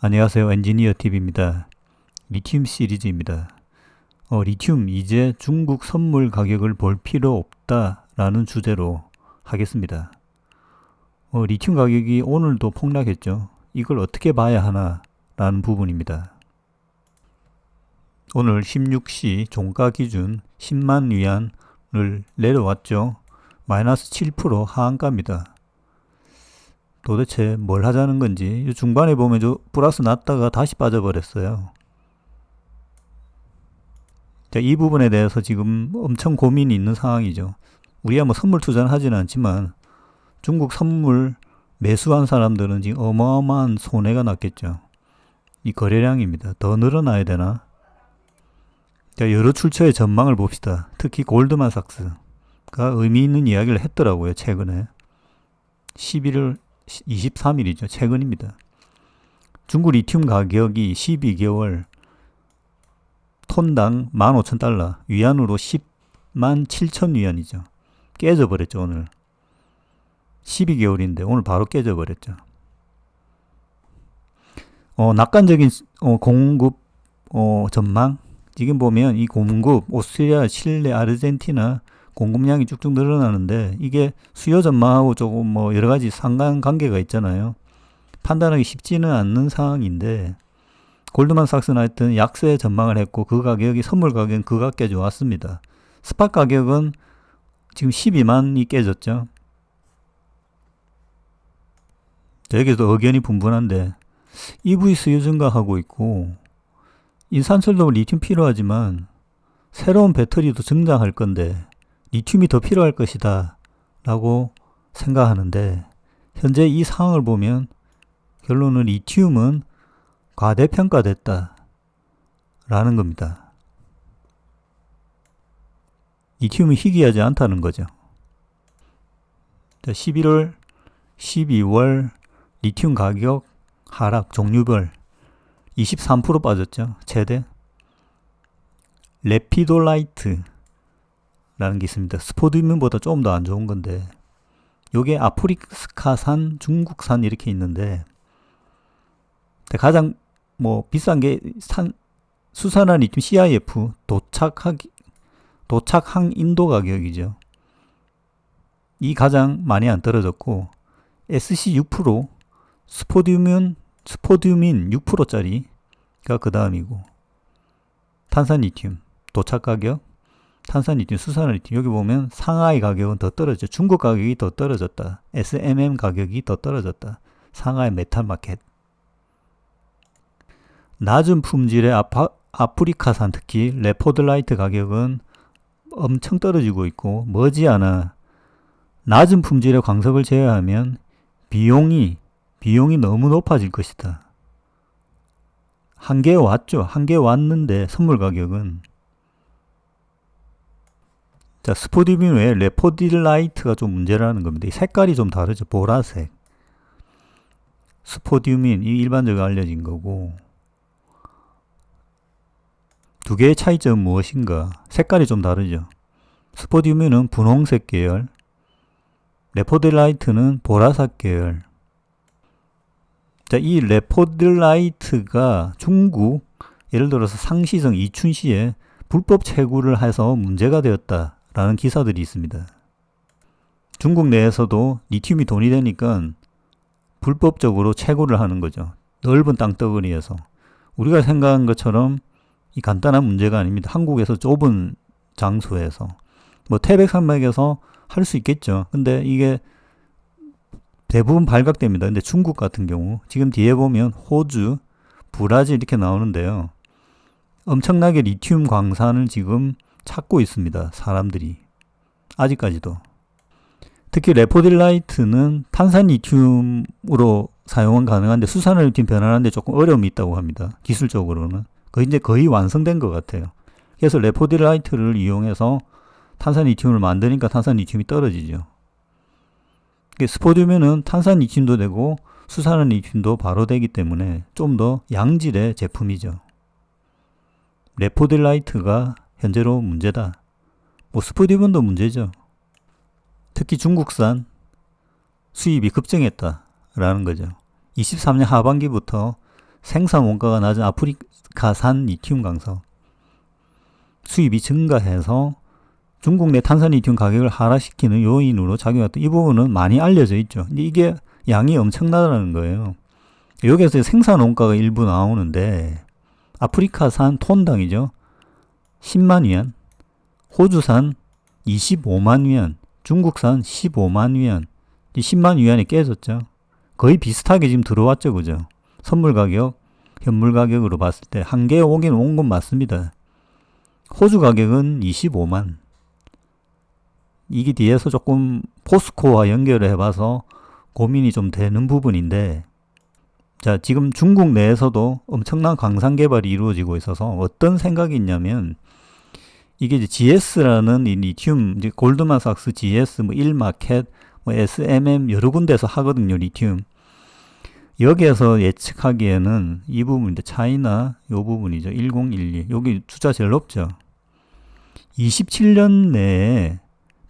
안녕하세요. 엔지니어 TV입니다. 리튬 시리즈입니다. 어, 리튬 이제 중국 선물 가격을 볼 필요 없다라는 주제로 하겠습니다. 어, 리튬 가격이 오늘도 폭락했죠. 이걸 어떻게 봐야 하나 라는 부분입니다. 오늘 16시 종가 기준 10만 위안을 내려왔죠. 마이너스 7% 하한가입니다. 도대체 뭘 하자는 건지 이 중반에 보면 저 플러스 났다가 다시 빠져버렸어요. 자, 이 부분에 대해서 지금 엄청 고민이 있는 상황이죠. 우리가 뭐 선물 투자는 하지는 않지만 중국 선물 매수한 사람들은 지금 어마어마한 손해가 났겠죠. 이 거래량입니다. 더 늘어나야 되나? 자, 여러 출처의 전망을 봅시다. 특히 골드만삭스가 의미 있는 이야기를 했더라고요, 최근에. 11월 23일이죠. 최근입니다. 중국 리튬 가격이 12개월 톤당 15,000달러, 위안으로 10만 7천 위안이죠. 깨져버렸죠, 오늘. 12개월인데 오늘 바로 깨져버렸죠. 어, 낙관적인 어, 공급 어, 전망 지금 보면 이 공급 오스트리아, 칠레, 아르헨티나 공급량이 쭉쭉 늘어나는데 이게 수요 전망하고 조금 뭐 여러 가지 상관 관계가 있잖아요. 판단하기 쉽지는 않는 상황인데 골드만삭스나 하여튼 약세 전망을 했고 그 가격이 선물 가격은 그가깨 좋았습니다. 스팟 가격은 지금 12만이 깨졌죠. 여기도 의견이 분분한데 EV 수요 증가하고 있고 인산철도 리튬 필요하지만 새로운 배터리도 증장할 건데 리튬이 더 필요할 것이다 라고 생각하는데 현재 이 상황을 보면 결론은 리튬은 과대평가됐다 라는 겁니다. 리튬이 희귀하지 않다는 거죠. 11월, 12월 리튬 가격 하락 종류별 23% 빠졌죠. 최대. 레피돌라이트 라는 게 있습니다. 스포디움보다 조금 더 안 좋은 건데 요게 아프리카산, 중국산 이렇게 있는데 가장 뭐 비싼 게 산, 수산화 리튬 CIF 도착하기 도착항 인도 가격이죠. 이 가장 많이 안 떨어졌고 SC 6% 스포디움은 스포디움인 6%짜리가 그 다음이고 탄산 리튬 도착 가격 탄산 리튬, 수산 리튬 여기 보면 상하이 가격은 더 떨어져. 중국 가격이 더 떨어졌다. SMM 가격이 더 떨어졌다. 상하이 메탈 마켓. 낮은 품질의 아파, 아프리카산 특히 레포드라이트 가격은 엄청 떨어지고 있고 머지않아 낮은 품질의 광석을 제외하면 비용이 비용이 너무 높아질 것이다. 한 개 왔죠. 한 개 왔는데 선물 가격은 자, 스포디빔 외에 레포딜라이트가 좀 문제라는 겁니다. 이 색깔이 좀 다르죠. 보라색. 스포디움인 이 일반적으로 알려진 거고 두 개의 차이점은 무엇인가? 색깔이 좀 다르죠. 스포디움은 분홍색 계열, 레포딜라이트는 보라색 계열. 자, 이 레포딜라이트가 중국 예를 들어서 상시성 이춘시에 불법 채굴을 해서 문제가 되었다. 라는 기사들이 있습니다. 중국 내에서도 리튬이 돈이 되니까 불법적으로 채굴을 하는 거죠. 넓은 땅덩어리에서. 우리가 생각한 것처럼 이 간단한 문제가 아닙니다. 한국에서 좁은 장소에서. 뭐 태백산맥에서 할 수 있겠죠. 근데 이게 대부분 발각됩니다. 근데 중국 같은 경우 지금 뒤에 보면 호주, 브라질 이렇게 나오는데요. 엄청나게 리튬 광산을 지금 찾고 있습니다. 사람들이. 아직까지도. 특히 레포딜라이트는 탄산 리튬으로 사용은 가능한데 수산화 리튬 변환하는데 조금 어려움이 있다고 합니다. 기술적으로는. 거의 이제 거의 완성된 것 같아요. 그래서 레포딜라이트를 이용해서 탄산 리튬을 만드니까 탄산 리튬이 떨어지죠. 스포디움에는 탄산 리튬도 되고 수산화 리튬도 바로 되기 때문에 좀 더 양질의 제품이죠. 레포딜라이트가 현재로 문제다. 뭐 스포디븐도 문제죠. 특히 중국산 수입이 급증했다 라는 거죠. 23년 하반기부터 생산 원가가 낮은 아프리카산 리튬 강석 수입이 증가해서 중국 내 탄산 리튬 가격을 하락시키는 요인으로 작용했다. 이 부분은 많이 알려져 있죠. 근데 이게 양이 엄청나다는 거예요. 여기에서 생산 원가가 일부 나오는데 아프리카산 톤당이죠. 10만 위안, 호주산 25만 위안, 중국산 15만 위안, 10만 위안이 깨졌죠. 거의 비슷하게 지금 들어왔죠, 그죠? 선물 가격, 현물 가격으로 봤을 때 한 개에 오긴 온 건 맞습니다. 호주 가격은 25만. 이게 뒤에서 조금 포스코와 연결을 해봐서 고민이 좀 되는 부분인데, 자, 지금 중국 내에서도 엄청난 광산 개발이 이루어지고 있어서 어떤 생각이 있냐면, 이게 이제 GS라는 이 리튬, 이제 골드만삭스 GS, 뭐 1마켓, 뭐 SMM 여러 군데서 하거든요, 리튬. 여기에서 예측하기에는 이 부분, 이제 차이나 요 부분이죠. 1012. 여기 숫자 제일 높죠. 27년 내에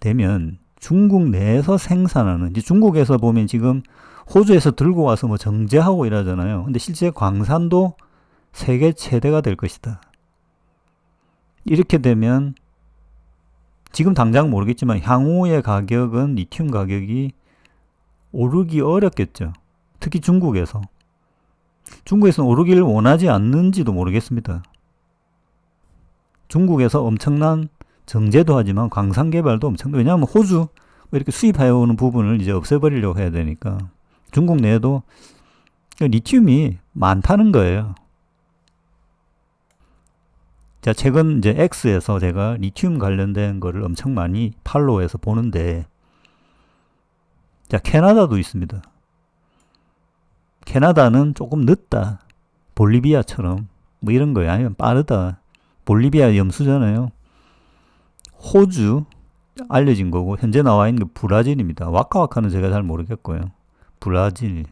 되면 중국 내에서 생산하는, 이제 중국에서 보면 지금 호주에서 들고 와서 뭐 정제하고 이러잖아요. 근데 실제 광산도 세계 최대가 될 것이다. 이렇게 되면 지금 당장 모르겠지만 향후의 가격은 리튬 가격이 오르기 어렵겠죠. 특히 중국에서. 중국에서는 오르기를 원하지 않는지도 모르겠습니다. 중국에서 엄청난 정제도 하지만 광산 개발도 엄청나. 왜냐하면 호주 이렇게 수입해 오는 부분을 이제 없애버리려고 해야 되니까 중국 내에도 리튬이 많다는 거예요. 자, 최근 이제 X에서 제가 리튬 관련된 거를 엄청 많이 팔로우해서 보는데, 자, 캐나다도 있습니다. 캐나다는 조금 늦다. 볼리비아처럼. 뭐 이런 거예요. 아니면 빠르다. 볼리비아 염수잖아요. 호주, 알려진 거고, 현재 나와 있는 게 브라질입니다. 와카와카는 제가 잘 모르겠고요. 브라질.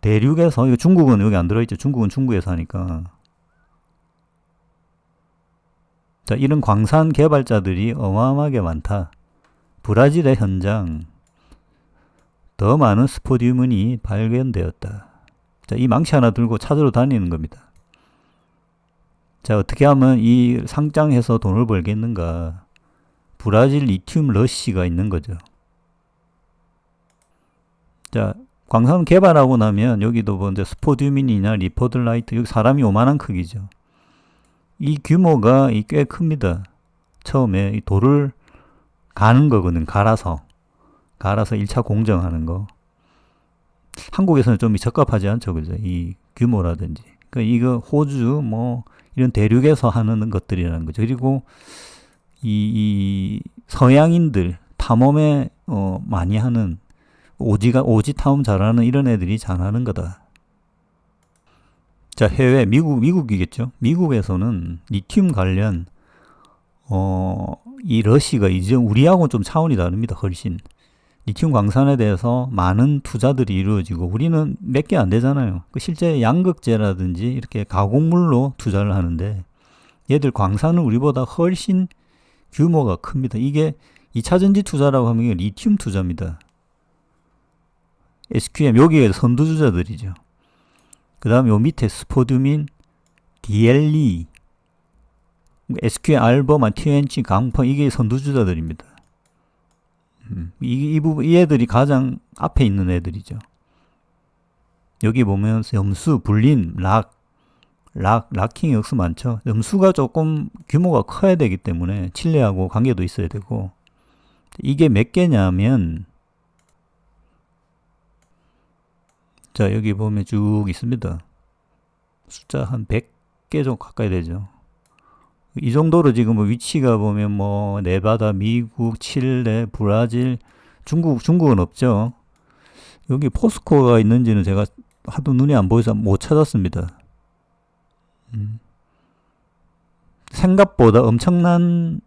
대륙에서, 이거 중국은 여기 안 들어있죠. 중국은 중국에서 하니까. 자, 이런 광산 개발자들이 어마어마하게 많다. 브라질의 현장, 더 많은 스포디움이 발견되었다. 자, 이 망치 하나 들고 찾으러 다니는 겁니다. 자, 어떻게 하면 이 상장해서 돈을 벌겠는가? 브라질 리튬 러시가 있는 거죠. 자, 광산 개발하고 나면 여기도 뭐 이제 스포디움이나 리포들라이트 여기 사람이 요만한 크기죠. 이 규모가 꽤 큽니다. 처음에 이 돌을 가는 거거든. 갈아서. 갈아서 1차 공정하는 거. 한국에서는 좀 적합하지 않죠. 그죠? 이 규모라든지. 그 이거 호주 뭐 이런 대륙에서 하는 것들이라는 거죠. 그리고 이, 이 서양인들 탐험에 어, 많이 하는 오지가 오지 탐험 잘하는 이런 애들이 잘하는 거다. 자, 해외, 미국, 미국이겠죠. 미국에서는 리튬 관련, 어, 이 러시가 이제 우리하고는 좀 차원이 다릅니다. 훨씬. 리튬 광산에 대해서 많은 투자들이 이루어지고 우리는 몇 개 안 되잖아요. 그 실제 양극재라든지 이렇게 가공물로 투자를 하는데 얘들 광산은 우리보다 훨씬 규모가 큽니다. 이게 2차 전지 투자라고 하면 리튬 투자입니다. SQM 여기에 선두주자들이죠. 그 다음 요 밑에 스포드민, DLE, SQL 알버만, TNC, 강펑 이게 선두주자들입니다. 음, 이, 이 부분, 이 애들이 가장 앞에 있는 애들이죠. 여기 보면 염수, 불린, 락, 락, 락킹 역수 많죠. 염수가 조금 규모가 커야 되기 때문에 칠레하고 관계도 있어야 되고 이게 몇 개냐면 자, 여기 보면 쭉 있습니다. 숫자 한 100개 정도 가까이 되죠. 이 정도로 지금 뭐 위치가 보면 뭐 네바다, 미국, 칠레, 브라질, 중국, 중국은 없죠. 여기 포스코가 있는지는 제가 하도 눈이 안 보여서 못 찾았습니다. 음. 생각보다 엄청난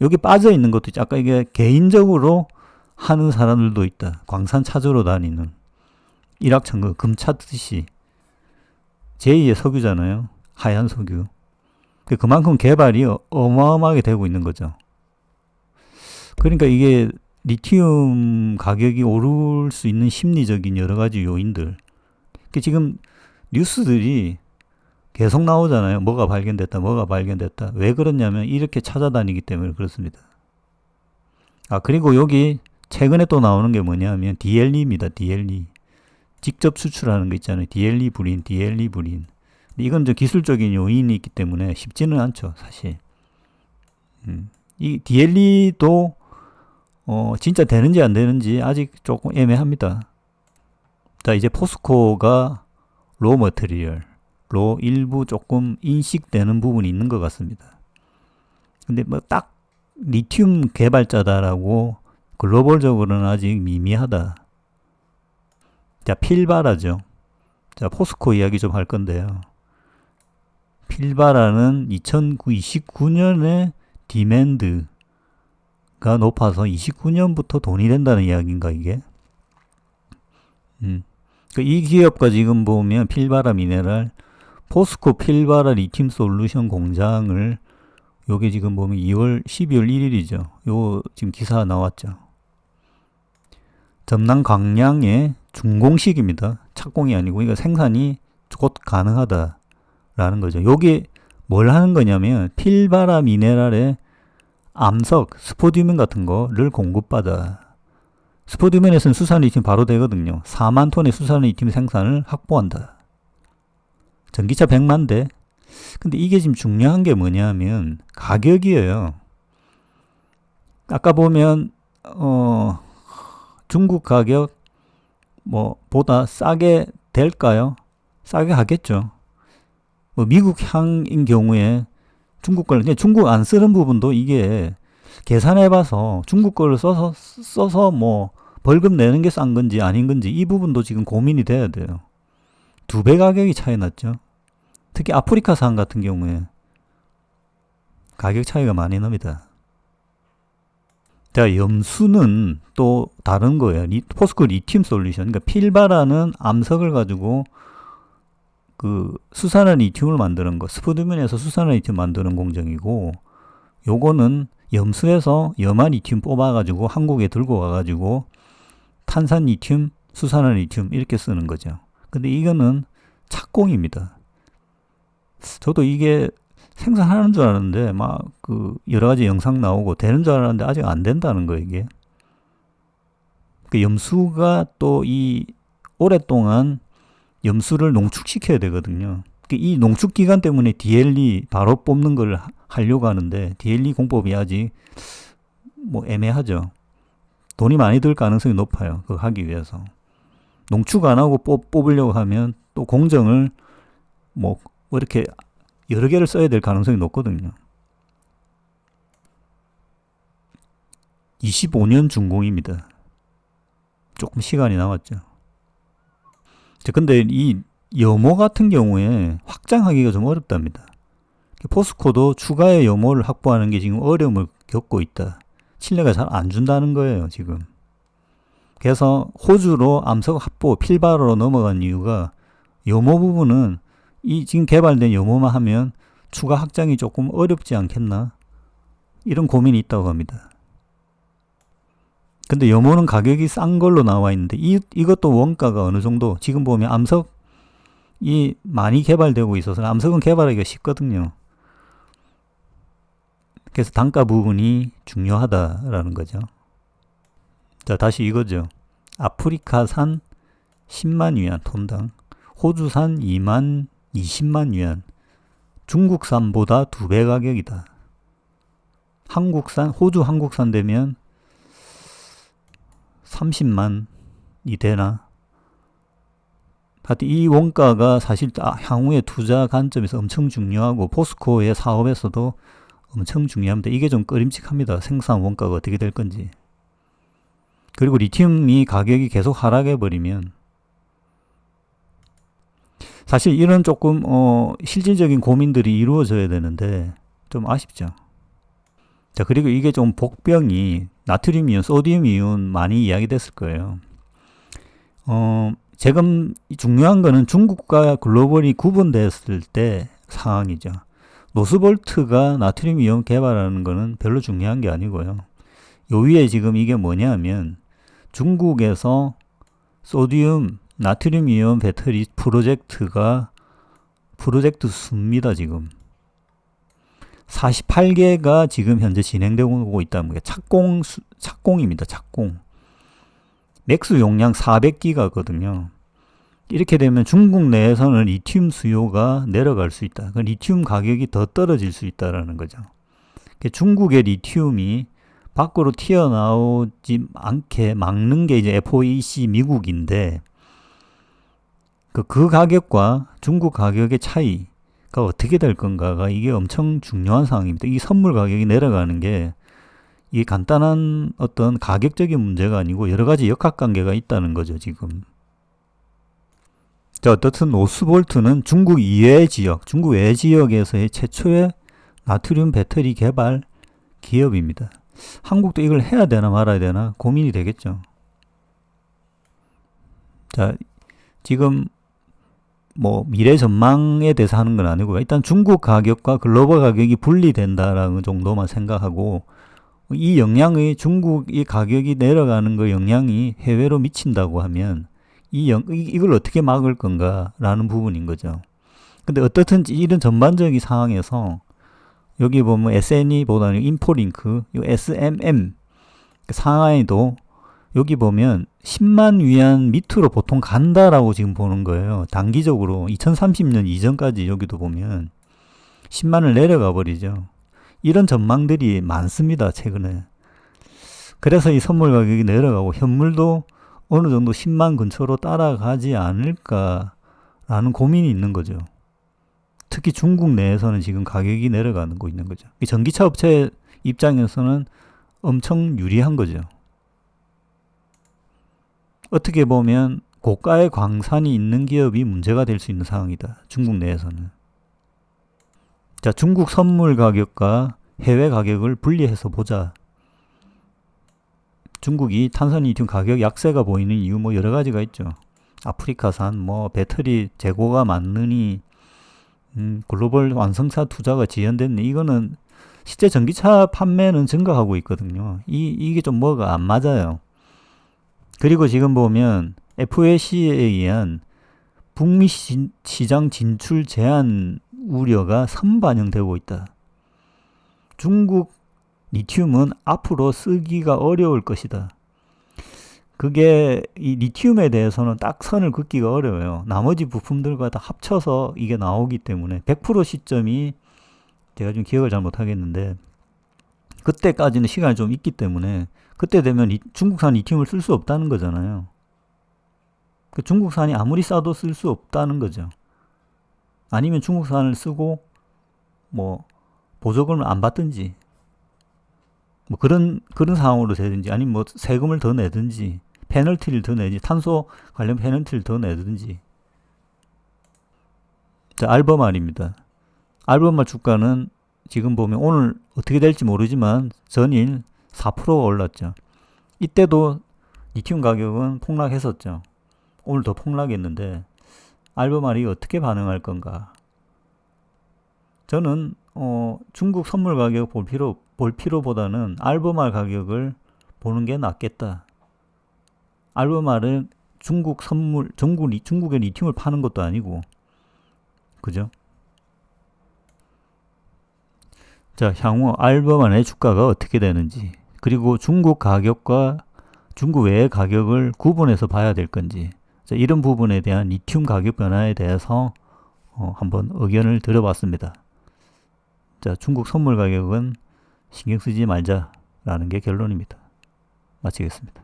여기 빠져 있는 것도 있죠. 아까 이게 개인적으로 하는 사람들도 있다. 광산 찾으러 다니는. 일확천금 금 찾듯이 제2의 석유잖아요. 하얀 석유. 그 그만큼 개발이 어마어마하게 되고 있는 거죠. 그러니까 이게 리튬 가격이 오를 수 있는 심리적인 여러 가지 요인들. 그 지금 뉴스들이 계속 나오잖아요. 뭐가 발견됐다, 뭐가 발견됐다. 왜 그러냐면 이렇게 찾아다니기 때문에 그렇습니다. 아, 그리고 여기 최근에 또 나오는 게 뭐냐면 DLE입니다. DLE. 직접 수출하는 거 있잖아요. DLE 불인. 이건 좀 기술적인 요인이 있기 때문에 쉽지는 않죠, 사실. 음. 이 DLE도 어, 진짜 되는지 안 되는지 아직 조금 애매합니다. 자, 이제 포스코가 로 머테리얼로 일부 조금 인식되는 부분이 있는 것 같습니다. 근데 뭐 딱 리튬 개발자다라고 글로벌적으로는 아직 미미하다. 자, 필바라죠. 자, 포스코 이야기 좀 할 건데요. 필바라는 2029년에 디맨드가 높아서 29년부터 돈이 된다는 이야기인가 이게? 음. 그이 기업과 지금 보면 필바라 미네랄, 포스코 필바라 리튬 솔루션 공장을 요게 지금 보면 2월 12월 1일이죠. 요 지금 기사 나왔죠. 전남 광양의 준공식입니다. 착공이 아니고 이거 생산이 곧 가능하다라는 거죠. 요게 뭘 하는 거냐면 필바라 미네랄의 암석, 스포디움 같은 거를 공급받아. 스포디움에서는 수산리튬 바로 되거든요. 4만 톤의 수산리튬 생산을 확보한다. 전기차 100만 대. 근데 이게 지금 중요한 게 뭐냐면 가격이에요. 아까 보면 어 중국 가격 뭐 보다 싸게 될까요? 싸게 하겠죠. 뭐 미국 향인 경우에 중국 걸 그냥 중국 안 쓰는 부분도 이게 계산해 봐서 중국 거를 써서 써서 뭐 벌금 내는 게 싼 건지 아닌 건지 이 부분도 지금 고민이 돼야 돼요. 두 배 가격이 차이 났죠. 특히 아프리카산 같은 경우에 가격 차이가 많이 납니다. 자, 염수는 또 다른 거예요. 리, 포스코 리튬 솔루션. 그러니까 필바라는 암석을 가지고 그 수산화 리튬을 만드는 거. 스푸드면에서 수산화 리튬 만드는 공정이고 요거는 염수에서 염화 리튬 뽑아 가지고 한국에 들고 와 가지고 탄산 리튬, 수산화 리튬 이렇게 쓰는 거죠. 근데 이거는 착공입니다. 저도 이게 생산하는 줄 알았는데 막 그 여러 가지 영상 나오고 되는 줄 알았는데 아직 안 된다는 거 이게. 그 염수가 또 이 오랫동안 염수를 농축시켜야 되거든요. 그이 농축 기간 때문에 DLE 바로 뽑는 걸 하려고 하는데 DLE 공법이 아직 뭐 애매하죠. 돈이 많이 들 가능성이 높아요. 그거 하기 위해서. 농축 안 하고 뽑, 뽑으려고 하면 또 공정을 뭐, 뭐 이렇게 여러 개를 써야 될 가능성이 높거든요. 25년 준공입니다. 조금 시간이 남았죠. 근데 이 염호 같은 경우에 확장하기가 좀 어렵답니다. 포스코도 추가의 염호를 확보하는 게 지금 어려움을 겪고 있다. 신뢰가 잘 안 준다는 거예요, 지금. 그래서 호주로 암석 확보 필바로 넘어간 이유가 염호 부분은 이 지금 개발된 염호만 하면 추가 확장이 조금 어렵지 않겠나? 이런 고민이 있다고 합니다. 근데 염호는 가격이 싼 걸로 나와 있는데 이, 이것도 원가가 어느 정도 지금 보면 암석이 많이 개발되고 있어서 암석은 개발하기가 쉽거든요. 그래서 단가 부분이 중요하다라는 거죠. 자, 다시 이거죠. 아프리카산 10만 위안 톤당, 호주산 2만 20만 위안, 중국산보다 두 배 가격이다. 한국산, 호주 한국산 되면 30만이 되나? 하여튼 이 원가가 사실 향후의 투자 관점에서 엄청 중요하고 포스코의 사업에서도 엄청 중요합니다. 이게 좀 꺼림칙합니다. 생산 원가가 어떻게 될 건지. 그리고 리튬이 가격이 계속 하락해 버리면 사실 이런 조금 어 실질적인 고민들이 이루어져야 되는데 좀 아쉽죠. 자 그리고 이게 좀 복병이 나트륨 이온, 소디움 이온 많이 이야기됐을 거예요. 어 지금 중요한 거는 중국과 글로벌이 구분됐을 때 상황이죠. 노스볼트가 나트륨 이온 개발하는 거는 별로 중요한 게 아니고요. 요 위에 지금 이게 뭐냐면 중국에서 소디움 나트륨 이온 배터리 프로젝트가 프로젝트 수입니다, 지금. 48개가 지금 현재 진행되고 있다는 게 착공, 수- 착공입니다, 착공. 맥스 용량 400기가거든요. 이렇게 되면 중국 내에서는 리튬 수요가 내려갈 수 있다. 그 리튬 가격이 더 떨어질 수 있다라는 거죠. 그 중국의 리튬이 밖으로 튀어나오지 않게 막는 게 이제 FOAC 미국인데 그, 그 가격과 중국 가격의 차이가 어떻게 될 건가가 이게 엄청 중요한 상황입니다. 이 선물 가격이 내려가는 게 이게 간단한 어떤 가격적인 문제가 아니고 여러 가지 역학관계가 있다는 거죠, 지금. 자, 어떻든 오스볼트는 중국 이외 지역, 중국 외 지역에서의 최초의 나트륨 배터리 개발 기업입니다. 한국도 이걸 해야 되나 말아야 되나 고민이 되겠죠. 자, 지금 뭐 미래 전망에 대해서 하는 건 아니고 일단 중국 가격과 글로벌 가격이 분리된다라는 정도만 생각하고 이 영향이 중국이 가격이 내려가는 그 영향이 해외로 미친다고 하면 이 영, 이- 이걸 어떻게 막을 건가라는 부분인 거죠. 근데 어떻든 이런 전반적인 상황에서 여기 보면 SNE보다는 인포링크, 이 SMM 상하이도 여기 보면 10만 위안 밑으로 보통 간다라고 지금 보는 거예요. 단기적으로 2030년 이전까지 여기도 보면 10만을 내려가 버리죠. 이런 전망들이 많습니다, 최근에. 그래서 이 선물 가격이 내려가고 현물도 어느 정도 10만 근처로 따라가지 않을까라는 고민이 있는 거죠. 특히 중국 내에서는 지금 가격이 내려가는 거 있는 거죠. 이 전기차 업체 입장에서는 엄청 유리한 거죠. 어떻게 보면 고가의 광산이 있는 기업이 문제가 될 수 있는 상황이다. 중국 내에서는. 자, 중국 선물 가격과 해외 가격을 분리해서 보자. 중국이 탄산리튬 가격 약세가 보이는 이유 뭐 여러 가지가 있죠. 아프리카산 뭐 배터리 재고가 많으니 음, 글로벌 완성차 투자가 지연됐네. 이거는 실제 전기차 판매는 증가하고 있거든요. 이 이게 좀 뭐가 안 맞아요. 그리고 지금 보면 FAC에 의한 북미 시- 시장 진출 제한 우려가 선반영되고 있다. 중국 리튬은 앞으로 쓰기가 어려울 것이다. 그게 이 리튬에 대해서는 딱 선을 긋기가 어려워요. 나머지 부품들과 다 합쳐서 이게 나오기 때문에 100% 시점이 제가 좀 기억을 잘 못하겠는데 그때까지는 시간이 좀 있기 때문에 그때 되면 이- 중국산 리튬을 쓸 수 없다는 거잖아요. 그 중국산이 아무리 싸도 쓸 수 없다는 거죠. 아니면 중국산을 쓰고 뭐 보조금을 안 받든지 뭐 그런 그런 상황으로 되든지 아니면 뭐 세금을 더 내든지 페널티를 더 내지 탄소 관련 페널티를 더 내든지 자 알버말입니다. 알버말 주가는 지금 보면 오늘 어떻게 될지 모르지만 전일 4%가 올랐죠. 이때도 리튬 가격은 폭락했었죠. 오늘 더 폭락했는데 알버말이 어떻게 반응할 건가? 저는 어, 중국 선물 가격 볼 필요 볼 필요보다는 알버말 가격을 보는 게 낫겠다. 알버말은 중국 선물 중국 리, 중국에 리튬을 파는 것도 아니고 그죠? 자, 향후 알버만의 주가가 어떻게 되는지, 그리고 중국 가격과 중국 외의 가격을 구분해서 봐야 될 건지, 자, 이런 부분에 대한 리튬 가격 변화에 대해서 어, 한번 의견을 들어봤습니다. 자, 중국 선물 가격은 신경 쓰지 말자라는 게 결론입니다. 마치겠습니다.